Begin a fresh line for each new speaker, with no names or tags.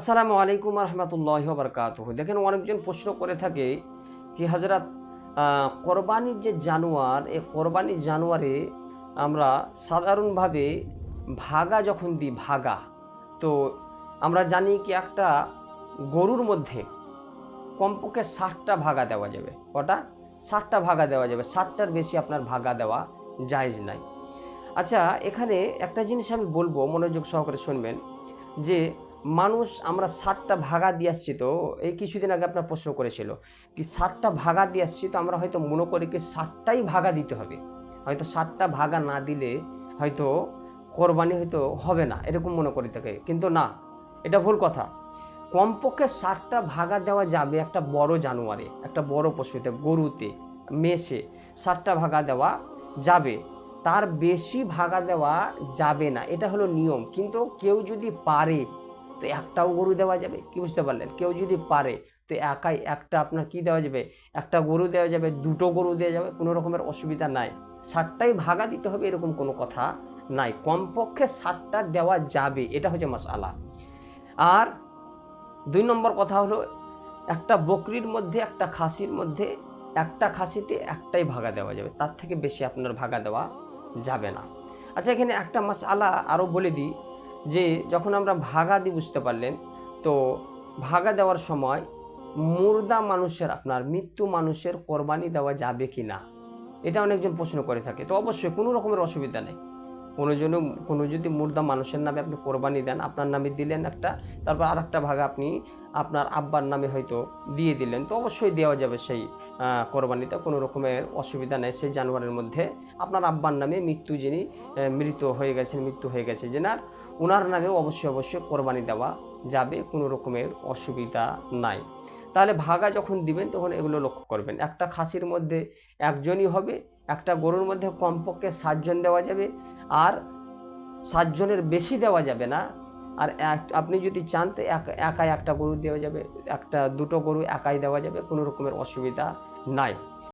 আসসালামু আলাইকুম রহমতুল্লাহ বরকাত দেখেন অনেকজন প্রশ্ন করে থাকে কি, হাজরাত কোরবানির যে জানোয়ার, এই কোরবানির জানোয়ারে আমরা সাধারণভাবে ভাগা যখন দিই, ভাগা। তো আমরা জানি কি একটা গরুর মধ্যে কমপক্ষে ষাটটা ভাগা দেওয়া যাবে। কটা? ষাটটা ভাগা দেওয়া যাবে। ষাটটার বেশি আপনার ভাগা দেওয়া জায়েজ নাই। আচ্ছা এখানে একটা জিনিস আমি বলব, মনোযোগ সহকারে শুনবেন যে মানুষ আমরা ষাটটা ভাগা দিয়ে আসছি তো, এই কিছুদিন আগে আপনার প্রশ্ন করেছিল কি ষাটটা ভাগা দিয়ে আসছি তো আমরা হয়তো মনে করি কি ষাটটাই ভাগা দিতে হবে। হয়তো ষাটটা ভাগা না দিলে হয়তো কোরবানি হয়তো হবে না, এরকম মনে করি থাকে কিন্তু না, এটা ভুল কথা। কমপক্ষে ষাটটা ভাগা দেওয়া যাবে একটা বড় জানোয়ারে, একটা বড় পশুতে, গরুতে, মেষে ষাটটা ভাগা দেওয়া যাবে। তার বেশি ভাগা দেওয়া যাবে না, এটা হলো নিয়ম। কিন্তু কেউ যদি পারে তো একটাও গরু দেওয়া যাবে? কি বুঝতে পারলেন? কেউ যদি পারে, তো একাই একটা আপনার কি দেওয়া যাবে? একটা গরু দেওয়া যাবে, দুটো গরু দেওয়া যাবে, কোনো রকমের অসুবিধা নাই। ষাটটাই ভাগা দিতে হবে এরকম কোনো কথা নাই। কমপক্ষে ষাটটা দেওয়া যাবে, এটা হচ্ছে মশালা আর দুই নম্বর কথা হলো, একটা বকরির মধ্যে, একটা খাসির মধ্যে, একটা খাসিতে একটাই ভাগা দেওয়া যাবে। তার থেকে বেশি আপনার ভাগা দেওয়া যাবে না। আচ্ছা এখানে একটা মাস আলা আরও বলে দিই। যে যখন আমরা ভাগা দিই বুঝতে পারলেন, তো ভাগা দেওয়ার সময় মুর্দা মানুষের আপনার মৃত্যু মানুষের কোরবানি দেওয়া যাবে কি না এটা অনেকজন প্রশ্ন করে থাকে। তো অবশ্যই কোনো রকমের অসুবিধা নেই। কোনো জন্য, কোনো যদি মুর্দা মানুষের নামে আপনি কোরবানি দেন, আপনার নামে দিলেন একটা, তারপর আর একটা ভাগ আপনি আপনার আব্বার নামে হয়তো দিয়ে দিলেন, তো অবশ্যই দেওয়া যাবে সেই কোরবানিতে, কোনো রকমের অসুবিধা নেই সেই জানোয়ারের মধ্যে। আপনার আব্বার নামে মৃত্যু যিনি মৃত হয়ে গেছেন, মৃত্যু হয়ে গেছে, যেনার ওনার নামেও অবশ্যই অবশ্যই কোরবানি দেওয়া যাবে, কোনো রকমের অসুবিধা নাই। তাহলে ভাগা যখন দিবেন, তখন এগুলো লক্ষ্য করবেন। একটা খাসির মধ্যে একজনই হবে একটা গরুর মধ্যে কমপক্ষে সাতজন দেওয়া যাবে আর সাতজনের বেশি দেওয়া যাবে না। আর আপনি যদি চান তো একাই একটা গরু দেওয়া যাবে, একটা দুটো গরু একাই দেওয়া যাবে, কোনো রকমের অসুবিধা নাই।